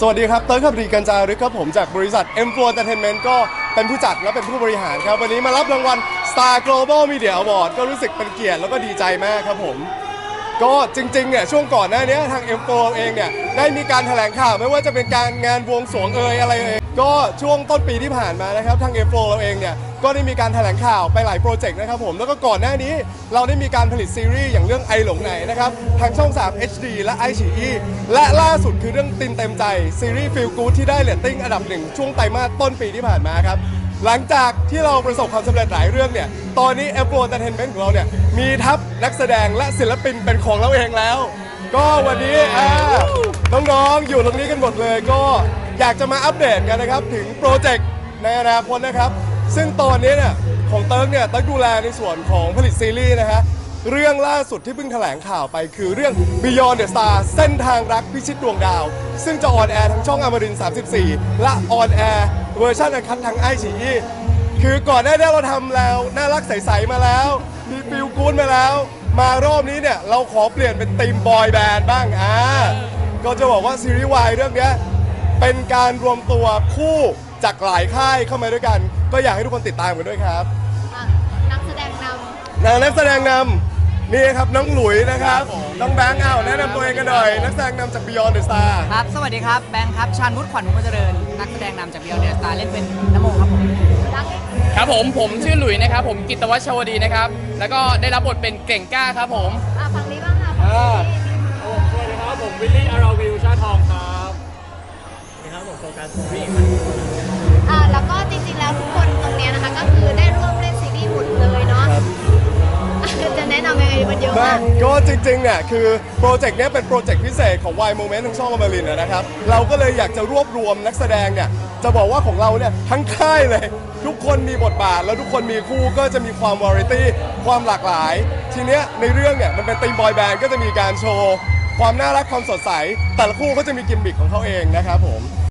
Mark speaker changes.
Speaker 1: สวัสดีครับ เติร์ดขับดีกันจารึกครับผมจากบริษัท M4 Entertainment ก็เป็นผู้จัดและเป็นผู้บริหารครับ วันนี้มารับรางวัล Star Global Media Award ก็รู้สึกเป็นเกียรติแล้วก็ดีใจมากครับผม ก็จริงๆเนี่ยช่วงก่อนหน้านี้ทาง M4 เองเนี่ยได้มีการแถลงข่าวไม่ว่าจะเป็นการงานบวงสรวงเอ่ยอะไรเอ่ย ก็ช่วงต้นปีที่ผ่านมานะครับทาง M4 เราเองเนี่ยก็ได้มีการแถลงข่าวไปหลายโปรเจกต์นะครับผมแล้วก็ก่อนหน้านี้เราได้มีการผลิตซีรีส์อย่างเรื่องไอหลงไหนนะครับทางช่อง 3 HD และ i อ e และล่าสุดคือเรื่องตินเต็มใจซีรีส์ฟิลกู d ที่ได้เรตติ้งอันดับหนึ่งช่วงไตรมาสต้นปีที่ผ่านมาครับหลังจากที่เราประสบความสำเร็จหลายเรื่องเนี่ย ตอนนี้ f อ Entertainment ของเราเนี่ย มีทัพนักแสดงและศิลปินเป็นของเราเองแล้ว ก็วันนี้อ่าน้องๆอยู่ตรงนี้กันหมดเลยก็ อยากจะมาอัปเดตกันนะครับ ถึงโปรเจกต์ในอนาคตนะครับ ซึ่งตอนนี้เนี่ยของเติร์กเนี่ยเติร์กดูแลในส่วนของผลิตซีรีส์นะฮะเรื่องล่าสุดที่เพิ่งแถลงข่าวไปคือเรื่อง Beyond the Star เส้นทางรักพิชิตดวงดาว ซึ่งจะออนแอร์ทั้งช่องอมรินทร์34 และออนแอร์เวอร์ชันอันคัดทางไอชีคือก่อนหน้านี้เราทำแล้วน่ารักใสๆมาแล้วมีฟิลกูนมาแล้ว มารอบนี้เนี่ย เราขอเปลี่ยนเป็นทีมบอยแบนด์บ้างอ่าก็จะบอกว่าซีรีส์วายเรื่องนี้ เป็นการรวมตัวคู่จากหลายค่ายเข้ามาด้วยกัน ก็อยากให้ทุกคนติดตามกันด้วยครับ
Speaker 2: อะนักแสดงน
Speaker 1: นางนักแสดงนำนี่ครับน้องหลุยนะครับน้องแบงค์อ้าวแนะนำตัวเองกันหน่อยนักแสดงนำจาก Beyond the Star
Speaker 3: ครับ สวัสดีครับ แบงค์ครับ ชาญวุฒิขวัญมุขเจริญ นักแสดงนำจากเบียร์เดอร์สตาร์เล่นเป็นนโมครับผมำ
Speaker 2: รัก
Speaker 4: ครับผมผมชื่อหลุยนะครับ ผมกิตวัชชวดีนะครับ แล้วก็ได้รับบทเป็นเก่งกล้าครับผม
Speaker 2: อะฝั่งนี้บ้างค่ะฝั่งนี้
Speaker 5: สวัสดีครับผมโฟกัสวิ่ง
Speaker 2: อะแล้วก็จริงๆแล้วทุกคนตรงเนี้ยนะคะ ก็คือได้ร่วมเล่นซีรีส์หมดเลยเนาะ
Speaker 1: ครับ
Speaker 2: อะจะแนะนำยังไงมันเยอะ
Speaker 1: แม่
Speaker 2: มาก
Speaker 1: ก็จริงๆเนี่ยคือโปรเจกต์เนี้ยเป็นโปรเจกต์พิเศษของ Y Moment ทางช่องอมรินทร์นะครับ เราก็เลยอยากจะรวบรวมนักแสดงเนี่ยจะบอกว่าของเราเนี่ยทั้งค่ายเลย ทุกคนมีบทบาท แล้วทุกคนมีคู่ก็จะมีความวาไรตี้ความหลากหลาย ทีเนี้ยในเรื่องเนี่ยมันเป็นตีมบอยแบนด์ก็จะมีการโชว์ ความน่ารักความสดใส แต่ละคู่ก็จะมีกิมมิคของเขาเองนะครับผม